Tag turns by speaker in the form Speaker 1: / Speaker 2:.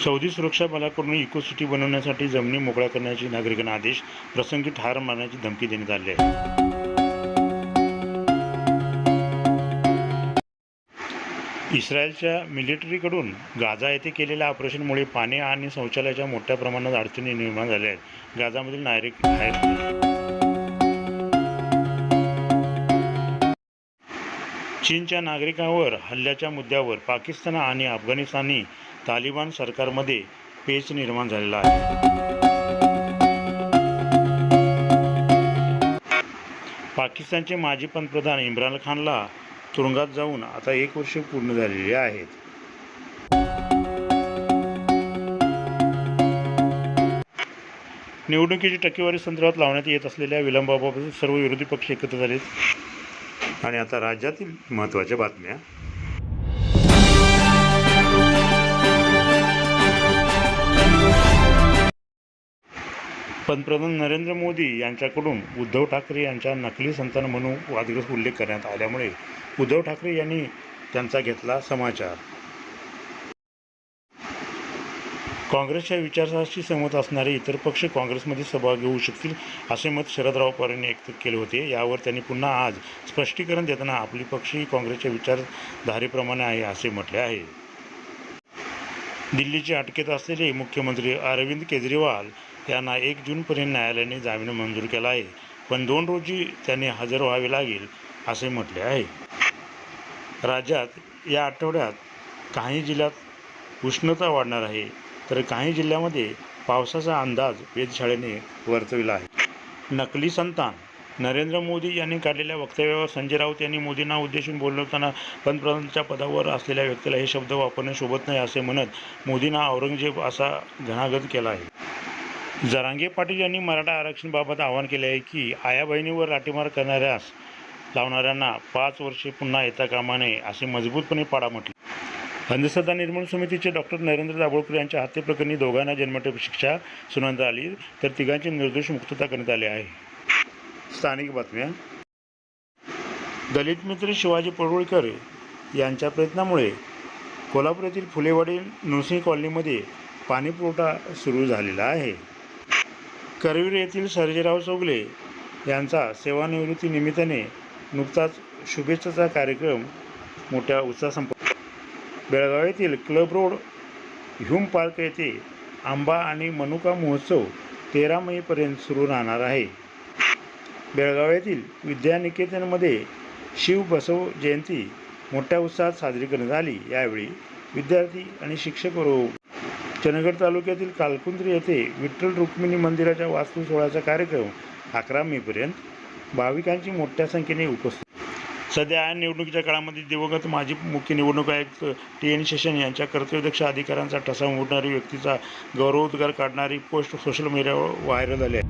Speaker 1: Saudi सुरक्षा बलाकडून eco city बनवण्यासाठी जमिनी मोकळ्या करण्याचे नागरिकांना आदेश प्रसंगी ठार मारण्याची धमकी देण्यात आली आहे. इस्रायलच्या मिलिटरीकडून गाझा येथे केलेल्या ऑपरेशनमुळे पाणी आणि शौचालयाच्या मोठ्या प्रमाणात अडचणी निर्माण झाल्या आहेत. गाझामधील नागरिक आहेत. चीनच्या नागरिकांवर हल्ल्याच्या मुद्द्यावर पाकिस्तान आणि अफगाणिस्तानी तालिबान सरकारमध्ये पेच निर्माण झालेला आहे. पाकिस्तानचे माजी पंतप्रधान इम्रान खानला तुरुंगात जाऊन आता एक वर्ष पूर्ण झालेले आहेत. निवडणुकीची टक्केवारी संदर्भात लावण्यात येत असलेल्या विलंबाबाबत सर्व विरोधी पक्ष एकत्र झालेत. आणि आता राज्यातील महत्त्वाच्या बातम्या. पंतप्रधान नरेंद्र मोदी यांच्याकडून उद्धव ठाकरे यांच्या नकली संतान म्हणून वादग्रस्त उल्लेख करण्यात आल्यामुळे उद्धव ठाकरे यांनी त्यांचा घेतला समाचार. काँग्रेसच्या विचाराशी सहमत असणारे इतर पक्ष काँग्रेसमध्ये सहभागी होऊ शकतील असे मत शरदराव पवार यांनी व्यक्त केले होते. यावर त्यांनी पुन्हा आज स्पष्टीकरण देताना आपली पक्षही काँग्रेसच्या विचारधारेप्रमाणे आहे असे म्हटले आहे. दिल्लीचे अटकेत असलेले मुख्यमंत्री अरविंद केजरीवाल यांना एक जूनपर्यंत न्यायालयाने जामीन मंजूर केला आहे. पण दोन रोजी त्यांनी हजर व्हावे लागेल असे म्हटले आहे. राज्यात या आठवड्यात काही जिल्ह्यात उष्णता वाढणार आहे तर काही जिल्ह्यामध्ये पावसाचा अंदाज वेधशाळेने वर्तविला आहे. नकली संतान नरेंद्र मोदी यांनी काढलेल्या वक्तव्यावर संजय राऊत यांनी मोदींना उद्देशून बोलवताना पंतप्रधानांच्या पदावर असलेल्या व्यक्तीला हे शब्द वापरणे शोभत नाही असे म्हणत मोदींना औरंगजेब असा घणागत केला आहे. जरांगे पाटील यांनी मराठा आरक्षणाबाबत आवाहन केले आहे की आया बहिणीवर लाठीमार करणाऱ्यास लावणाऱ्यांना पाच वर्षे पुन्हा येता कामा नये असे मजबूतपणे पाडा म्हटले अंधश्रद्धा निर्मूलन समितीचे डॉक्टर नरेंद्र दाभोळकर यांच्या हत्येप्रकरणी दोघांना जन्मठेप शिक्षा सुनावण्यात आली तर तिघांची निर्दोष मुक्तता करण्यात आली आहे. स्थानिक बातम्या. दलित मित्र शिवाजी पडवळकर यांच्या प्रयत्नामुळे कोल्हापूर येथील फुलेवाडी नृसिंह कॉलनीमध्ये पाणीपुरवठा सुरू झालेला आहे. करवीर येथील सर्जेराव चौगले यांचा सेवानिवृत्तीनिमित्ताने नुकताच शुभेच्छाचा कार्यक्रम मोठ्या उत्साह संप बेळगाव येथील क्लब रोड ह्यूम पार्क येथे आंबा आणि मनुका महोत्सव तेरा मेपर्यंत सुरू राहणार आहे. बेळगाव येथील विद्यानिकेतनमध्ये शिव बसव जयंती मोठ्या उत्साहात साजरी करण्यात आली. यावेळी विद्यार्थी आणि शिक्षक व चंदगड तालुक्यातील कालकुंद्री येथे विठ्ठल रुक्मिणी मंदिराच्या वास्तू सोहळ्याचा कार्यक्रम अकरा मेपर्यंत भाविकांची मोठ्या संख्येने उपस्थित. सध्या या निवडणुकीच्या काळामध्ये दिवंगत माजी मुख्य निवडणूक आयुक्त टी एन शेषन यांच्या कर्तव्यदक्ष अधिकाऱ्यांचा ठसा उमटणारी व्यक्तीचा गौरवोद्गार काढणारी पोस्ट सोशल मीडियावर व्हायरल झाली आहे.